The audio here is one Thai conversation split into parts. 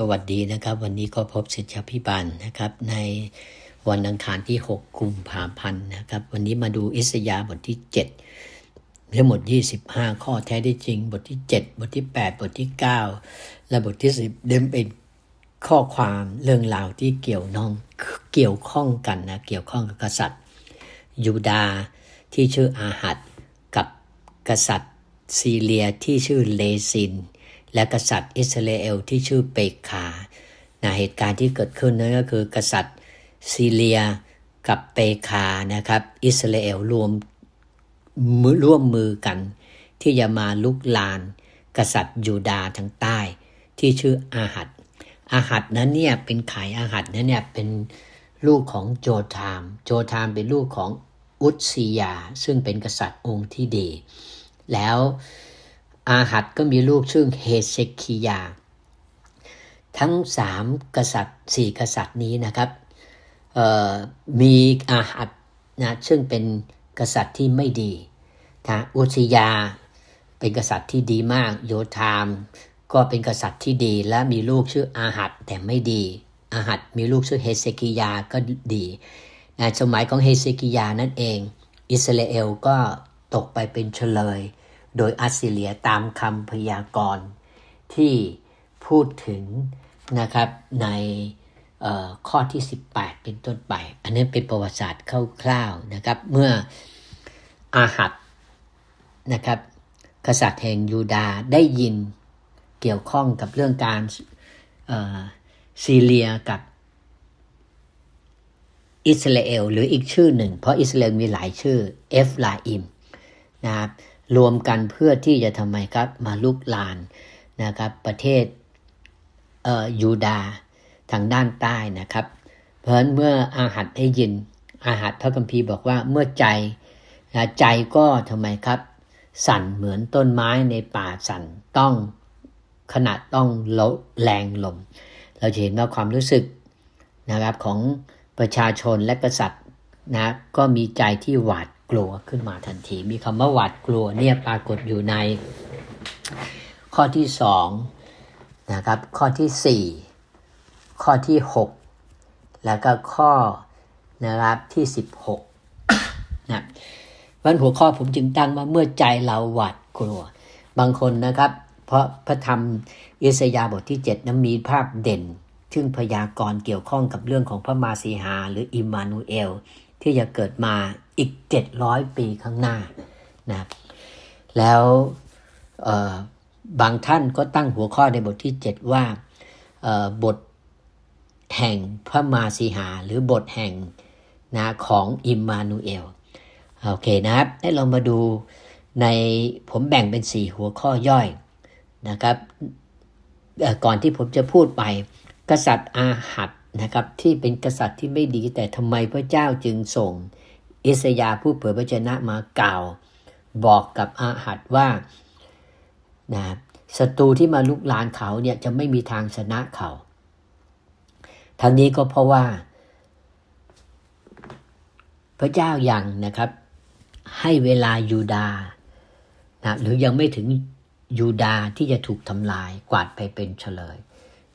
สวัสดีนะครับ วันนี้ก็พบศิษยพิบาลนะครับ ในวันอังคารที่ 6 กุมภาพันธ์นะครับ วันนี้มาดูอิสยาบทที่ 7 ทั้งหมด 25 ข้อแท้ที่จริง บทที่ 7 บทที่ 8 บทที่ 9 และบทที่ 10 เดิมเป็นข้อความเรื่องราวที่เกี่ยวน้องเกี่ยวข้องกันนะเกี่ยวข้องกับกษัตริย์ ยูดาห์ที่ชื่ออาหัดกับกษัตริย์ซีเรียที่ชื่อเลซิน และกษัตริย์อิสราเอลที่ชื่อเปคานะเหตุการณ์ที่เกิดขึ้นนั้นก็คือกษัตริย์ซีเรียกับเปคานะครับ อิสราเอลรวมมือร่วมมือกัน ที่จะมาลุกลาน กษัตริย์ยูดาห์ทางใต้ ที่ชื่ออาหัดอาหัดนั้นเนี่ยเป็นขายอาหัดนั้นเนี่ยเป็นลูกของโจธาม โจธามเป็นลูกของอุตซียา ซึ่งเป็นกษัตริย์องค์ที่ดี แล้ว อาหัดก็มีลูกชื่อเฮเซคิยา ทั้งสามกษัตริย์สี่กษัตริย์นี้นะครับมีอาหัดนะซึ่งเป็นกษัตริย์ที่ไม่ดีนะอุตซียาเป็นกษัตริย์ที่ดีมาก โยธามก็เป็นกษัตริย์ที่ดี และมีลูกชื่ออาหัดแต่ไม่ดี อาหัดมีลูกชื่อเฮเซกิยาก็ดีนะสมัยของเฮเซกิยานั่นเอง อิสราเอลก็ตกไปเป็นเฉลย โดยอัสซีเรียตามคำพยากรณ์ที่พูดถึงนะครับในข้อที่ 18 เป็นต้นไป อันนี้เป็นประวัติศาสตร์คร่าวๆนะครับ เมื่ออาหัดนะครับกษัตริย์แห่งยูดาห์ได้ยินเกี่ยวข้องกับเรื่องการซีเรียกับอิสราเอลหรืออีกชื่อหนึ่ง เพราะอิสราเอลมีหลายชื่อเอฟลาอิมนะครับ รวมกันเพื่อที่จะทำไมครับมาลุกลานนะครับ ประเทศเอ่อยูดาห์ทางด้านใต้นะครับ เพราะฉะนั้นเมื่ออาหัดได้ยิน อาหัดพระคัมภีร์บอกว่าเมื่อใจใจก็ทำไมครับ สั่นเหมือนต้นไม้ในป่าสั่นต้องขนาดต้องลแรงลม เราจะเห็นว่าความรู้สึกนะครับของประชาชนและกษัตริย์นะก็มีใจที่หวาด กลัวขึ้นมาทันที มีคำว่าหวาดกลัวเนี่ยปรากฏอยู่ใน ข้อที่สองนะครับข้อที่สี่ข้อที่หกแล้วก็ข้อนะครับที่สิบหกนะวันหัวข้อผมจึงตั้งมาเมื่อใจเราหวาดกลัว บางคนนะครับ เพราะพระธรรมอิสยาห์บทที่7นั้นมีภาพเด่น ซึ่งพยากรณ์เกี่ยวข้องกับเรื่องของพระมาสีหาหรืออิมมานูเอล ที่จะเกิดมา อีก 700 ปีข้างหน้านะแล้วบางท่านก็ตั้งหัวข้อในบทที่ 7 ว่าเอ่อบทแห่งพระมาสีหา หรือบทแห่งนะของอิมมานูเอลโอเคนะครับให้เรามาดูในผมแบ่งเป็น 4 หัวข้อย่อยนะครับก่อนที่ผมจะพูดไป กษัตริย์อาหัดนะครับที่เป็นกษัตริย์ที่ไม่ดีแต่ทำไมพระเจ้าจึงส่ง อิสยาผู้เผยพระชนะมากล่าว บอกกับอาหัดว่านะศัตรูที่มาลุกลานเขาเนี่ยจะไม่มีทางชนะเขาทั้งนี้ก็เพราะว่า พระเจ้ายังนะครับ ให้เวลายูดาห์นะหรือยังไม่ถึงยูดาห์ที่จะถูกทำลายกวาดไปเป็นเฉลย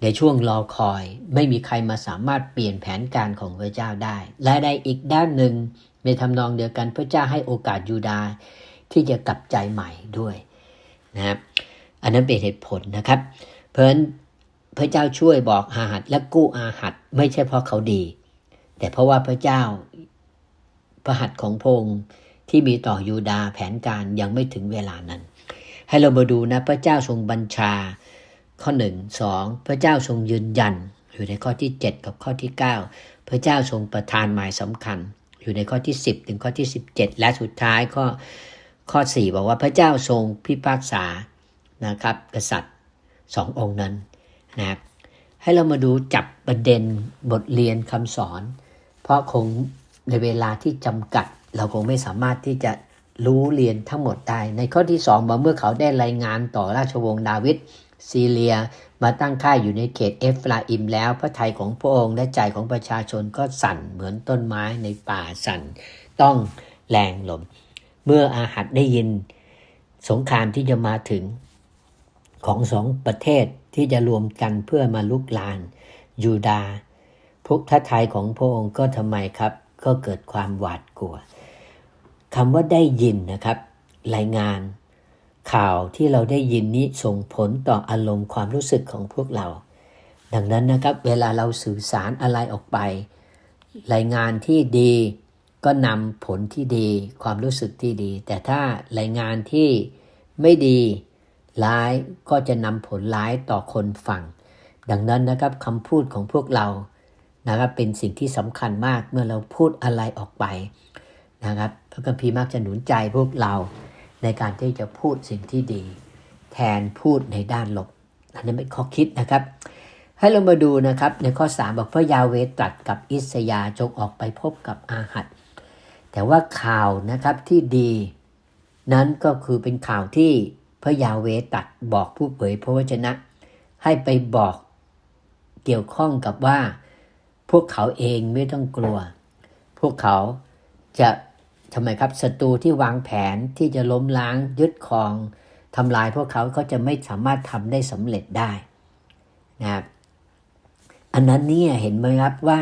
ในช่วงรอคอยไม่มีใครมาสามารถเปลี่ยนแผนการของพระเจ้าได้ และในอีกด้านหนึ่ง ในทำนองเดียวกันพระเจ้าให้โอกาสยูดาห์ที่จะกลับใจใหม่ด้วยนะครับอันนั้นเป็นเหตุผลนะครับ เพราะฉะนั้นพระเจ้าช่วยบอกอาหัดและกู้อาหัดไม่ใช่เพราะเขาดี แต่เพราะว่าพระเจ้าพระหัตถ์ของพงค์ที่มีต่อยูดาห์แผนการยังไม่ถึงเวลานั้น ให้เรามาดูนะพระเจ้าทรงบัญชาข้อหนึ่งสองพระเจ้าทรงยืนยัน อยู่ในข้อที่ 7 กับข้อที่ 9 พระเจ้าทรงประทานหมายสำคัญ อยู่ในข้อที่ 10 ถึงข้อที่ 17 และสุดท้ายข้อข้อ 4 บอกว่าพระเจ้าทรงพิพากษานะครับ กษัตริย์สององค์นั้นนะครับให้เรามาดูจับประเด็นบทเรียนคำสอน เพราะคงในเวลาที่จำกัด เราคงไม่สามารถที่จะรู้เรียนทั้งหมดได้ ในข้อที่สองบอกเมื่อเขาได้รายงานต่อราชวงศ์ดาวิด ซีเรียมาตั้งค่ายอยู่ในเขตเอฟราอิมแล้ว พระทัยของพระองค์และใจของประชาชนก็สั่นเหมือนต้นไม้ในป่าสั่น ต้องแรงลม เมื่ออาหัดได้ยินสงครามที่จะมาถึงของสองประเทศที่จะรวมกันเพื่อมาลุกลาน ยูดาห์พวกทัไทยของพระองค์ก็ทำไมครับ ก็เกิดความหวาดกลัวคำว่าได้ยินนะครับ รายงาน ข่าวที่เราได้ยินนี้ส่งผลต่ออารมณ์ความรู้สึกของพวกเรา ดังนั้นนะครับเวลาเราสื่อสารอะไรออกไป รายงานที่ดีก็นำผลที่ดี ความรู้สึกที่ดี แต่ถ้ารายงานที่ไม่ดีร้ายก็จะนำผลร้ายต่อคนฟัง ดังนั้นนะครับคำพูดของพวกเรานะครับเป็นสิ่งที่สำคัญมากเมื่อเราพูดอะไรออกไปนะครับพระคัมภีร์มักจะหนุนใจพวกเรา ในการที่จะพูดสิ่งที่ดี แทนพูดในด้านลบ อันนี้เป็นข้อคิดนะครับ ให้เรามาดูนะครับในข้อ 3 บอกพระยาเวตรัสกับอิสยาจงออกไปพบกับอาหัดแต่ว่าข่าวนะครับที่ดีนั้นก็คือเป็นข่าวที่พระยาเวตัดบอกผู้เผยพระวจนะ ให้ไปบอกเกี่ยวข้องกับว่า พวกเขาเองไม่ต้องกลัว พวกเขาจะ ทำไมครับศัตรูที่วางแผนที่จะล้มล้างยึดครองทำลายพวกเขาก็จะไม่สามารถทำได้สำเร็จได้นะครับอันนั้นเนี่ยเห็นไหมครับว่า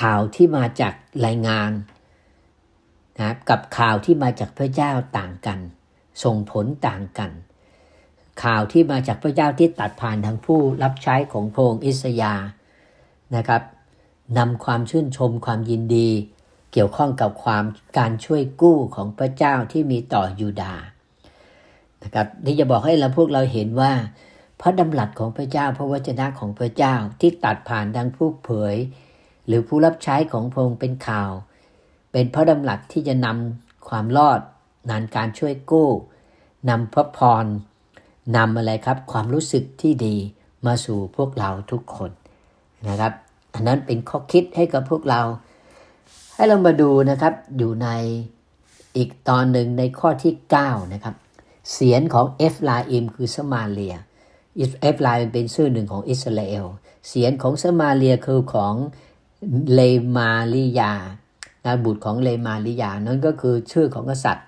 ข่าวที่มาจากรายงานนะครับกับข่าวที่มาจากพระเจ้าต่างกัน ส่งผลต่างกัน ข่าวที่มาจากพระเจ้าที่ตัดผ่านทางผู้รับใช้ของพระองค์อิสยานะครับนำความชื่นชมความยินดี เกี่ยวข้องกับความการช่วยกู้ของพระเจ้าที่มีต่อยูดาห์นะครับที่จะบอกให้เราพวกเราเห็นว่า พระดำรัสของพระเจ้าพระวจนะของพระเจ้าที่ตัดผ่านดังผู้เผย หรือผู้รับใช้ของพระองค์เป็นข่าว เป็นพระดำรัสที่จะนำความรอดนานการช่วยกู้นำพระพรนำอะไรครับความรู้สึกที่ดีมาสู่พวกเราทุกคนนะครับ อันนั้นเป็นข้อคิดให้กับพวกเรา ให้เรามาดูนะครับอยู่ในอีกตอนหนึ่งในข้อที่ 9 นะครับ เสียงของเอฟลาอิมคือสมาเลียเอฟลาอิมเป็นชื่อหนึ่งของอิสราเอลเสียงของสมาเลียคือของเลมาลิยานะบุตรของเลมาลิยานั่นก็คือชื่อของกษัตริย์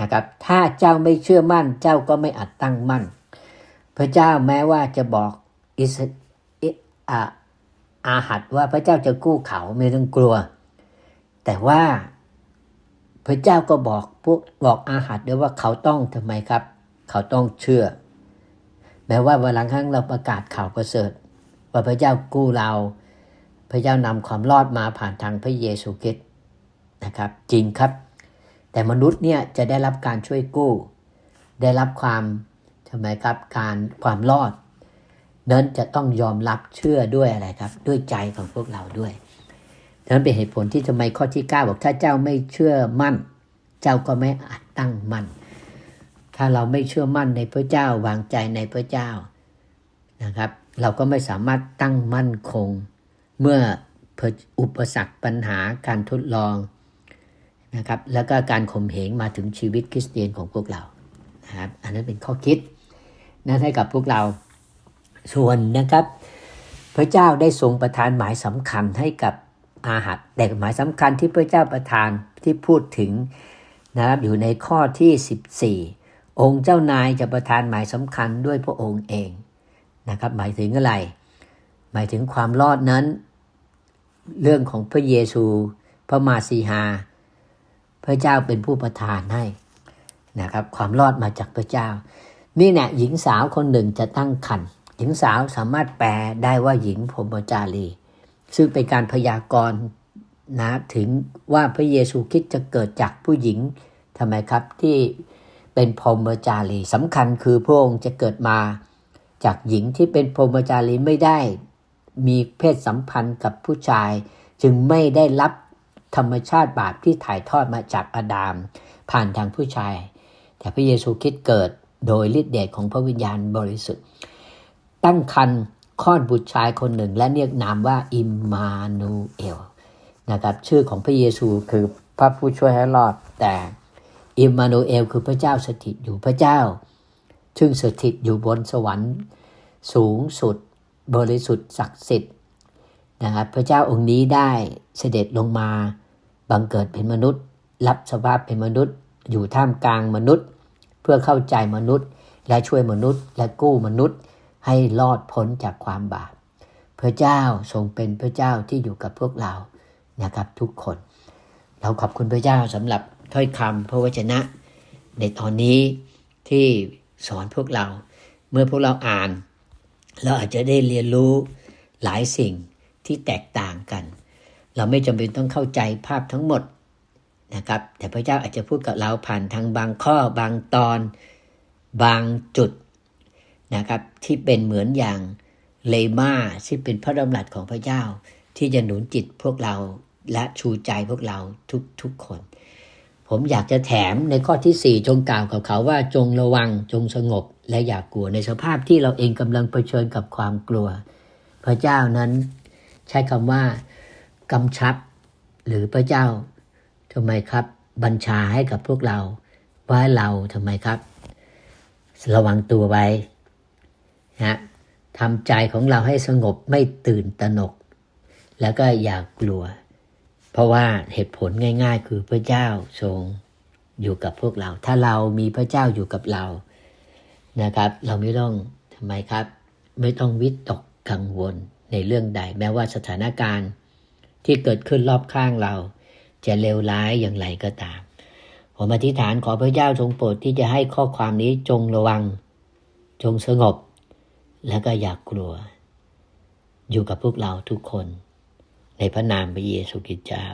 นะครับ ถ้าเจ้าไม่เชื่อมั่น เจ้าก็ไม่อาจตั้งมั่น พระเจ้าแม้ว่าจะบอกอิสอาอาหัดว่าพระเจ้าจะกู้เขาไม่ต้องกลัว แต่ว่าพระเจ้าก็บอกพวกบอกอาหัดด้วยว่าเขาต้องทำไมครับ เขาต้องเชื่อ แม้ว่าเวลาครั้งเราประกาศข่าวประเสริฐ ว่าพระเจ้ากู้เรา พระเจ้านำความรอดมาผ่านทางพระเยซูคริสต์นะครับ จริงครับ แต่มนุษย์เนี่ยจะได้รับการช่วยกู้ ได้รับความทำไมครับการความรอด นั้นจะต้องยอมรับเชื่อด้วยอะไรครับ ด้วยใจของพวกเราด้วย นั้นเป็นเหตุผลที่ทำไมข้อที่ 9 บอกถ้าเจ้าไม่เชื่อมั่น เจ้าก็ไม่อาจตั้งมั่น ถ้าเราไม่เชื่อมั่นในพระเจ้าวางใจในพระเจ้านะครับ เราก็ไม่สามารถตั้งมั่นคง เมื่ออุปสรรคปัญหาการทดลองนะครับแล้วก็การข่มเหงมาถึงชีวิตคริสเตียนของพวกเรานะครับอันนั้นเป็นข้อคิดนะให้กับพวกเราส่วนนะครับ พระเจ้าได้ทรงประทานหมายสำคัญให้กับ อาหัดแต่หมายสำคัญที่พระเจ้าประทานที่พูดถึงนะครับอยู่ในข้อที่ 14 องค์เจ้านายจะประทานหมายสำคัญด้วยพระองค์เองนะครับหมายถึงอะไร หมายถึงความรอดนั้น เรื่องของพระเยซูพระมาสีหา พระเจ้าเป็นผู้ประทานให้นะครับความรอดมาจากพระเจ้า นี่แหละหญิงสาวคนหนึ่งจะตั้งครรภ์หญิงสาวสามารถแปลได้ว่าหญิงพรหมจารี ซึ่งเป็นการพยากรณ์นะถึงว่าพระเยซูคริสต์จะเกิดจากผู้หญิงทำไมครับที่เป็นพรหมจารีสำคัญคือพระองค์จะเกิดมาจากหญิงที่เป็นพรหมจารีไม่ได้ มีเพศสัมพันธ์กับผู้ชาย จึงไม่ได้รับธรรมชาติบาปที่ถ่ายทอดมาจากอาดาม ผ่านทางผู้ชาย แต่พระเยซูคริสต์เกิดโดยฤทธิเดชของพระวิญญาณบริสุทธิ์ ตั้งครรภ คลอดบุตรชายคนหนึ่ง และเรียกนามว่าอิมมานูเอลนะครับชื่อของพระเยซูคือพระผู้ช่วยให้รอด แต่อิมมานูเอลคือพระเจ้าสถิตอยู่พระเจ้า ซึ่งสถิตอยู่บนสวรรค์สูงสุด บริสุทธิ์ศักดิ์สิทธิ์นะครับพระเจ้าองค์นี้ได้เสด็จลงมาบังเกิดเป็นมนุษย์ รับสภาพเป็นมนุษย์ อยู่ท่ามกลางมนุษย์ เพื่อเข้าใจมนุษย์ และช่วยมนุษย์ และกู้มนุษย์ ให้รอดพ้นจากความบาป พระเจ้าทรงเป็นพระเจ้าที่อยู่กับพวกเรานะครับทุกคน เราขอบคุณพระเจ้าสำหรับถ้อยคำพระวจนะ ในตอนนี้ที่สอนพวกเรา เมื่อพวกเราอ่าน เราอาจจะได้เรียนรู้หลายสิ่งที่แตกต่างกัน เราไม่จำเป็นต้องเข้าใจภาพทั้งหมดนะครับ แต่พระเจ้าอาจจะพูดกับเราผ่านทางบางข้อบางตอน บางจุด นะครับ ที่เป็นเหมือนอย่างเลมาที่เป็นพระดำรัสของพระเจ้า ที่จะหนุนจิตพวกเราและชูใจพวกเราทุกทุกคน ผมอยากจะแถมในข้อที่ 4 จงกล่าวกับเขาว่าจงระวังจงสงบและอย่ากกลัวในสภาพที่เราเองกำลังเผชิญกับความกลัว พระเจ้านั้นใช้คำว่ากำชับ หรือพระเจ้าทำไมครับ บัญชาให้กับพวกเราว่าเราทำไมครับ ระวังตัวไว้ นะทำใจของเราให้สงบไม่ตื่นตระหนก แล้วก็อย่ากกลัว เพราะว่าเหตุผลง่าย ๆ คือพระเจ้าทรงอยู่กับพวกเรา ถ้าเรามีพระเจ้าอยู่กับเรานะครับ เราไม่ต้องทำไมครับ ไม่ต้องวิตกกังวลในเรื่องใด แม้ว่าสถานการณ์ที่เกิดขึ้นรอบข้างเรา จะเลวร้ายอย่างไรก็ตามผมอธิษฐานขอพระเจ้าทรงโปรดที่จะให้ข้อความนี้จงระวัง จงสงบ และก็อย่ากกลัว อยู่กับพวกเราทุกคน ในพระนามพระเยซูคริสต์เจ้า